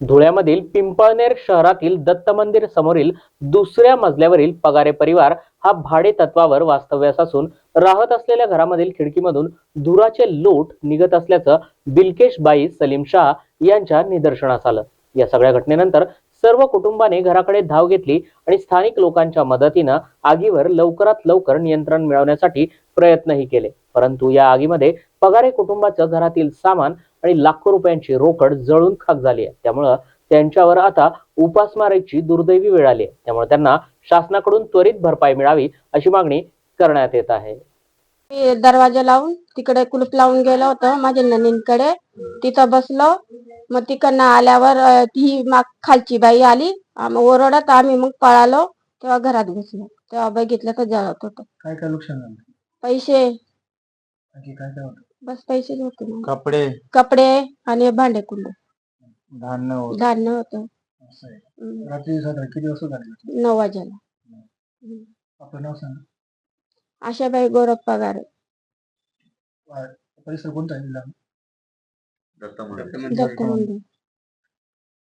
धुळ्यामधील पिंपळनेर शहरातील दत्त मंदिर समोरील दुसऱ्या मजल्यावरील पगारे परिवार हा भाडे तत्वावर वास्तव्यास असून राहत असलेल्या घरामधील खिडकीमधून धुराचे लोट निघत असल्याचं बिलकेश बाई सलीम शाह यांच्या निदर्शनास आलं. या सगळ्या घटनेनंतर सर्व कुटुंबाने घराकडे धाव घेतली आणि स्थानिक लोकांच्या मदतीनं आगीवर लवकरात लवकर नियंत्रण मिळवण्यासाठी प्रयत्नही केले. परंतु या आगीमध्ये पगारे कुटुंबाचं घरातील सामान आणि लाखो रुपयांची रोकड जळून खाक झाली आहे. त्यामुळं त्यांच्यावर आता उपासमारीची दुर्दैवी वेळ आली आहे. त्यामुळे त्यांना शासनाकडून त्वरित भरपाई मिळावी अशी मागणी करण्यात येत आहे. मी दरवाजा लावून तिकडे कुलूप लावून गेलो होतो माझ्या ननींकडे तिथं बसलो. मग तिकडनं आल्यावर ती माग खालची बाई आली. ओरडत आम्ही मग पळालो. तेव्हा घरात घुसलो. तेव्हा बघितलं तर जळत होतं. काय काय नुकसान झालं? पैसे. काय काय होतं? बस पैसेच होते मग. कपडे? कपडे आणि भांडे कुंड धान्य होतं. धान्य होतं. असं आहे. हम्म. रात्री साधारण किती वाजता झाली? नऊ वाजेला. आपलं नाव सांग. आशाबाई गोरख पगार. परिसर कोणता आहे? जिल्हा दत्त मंदिर.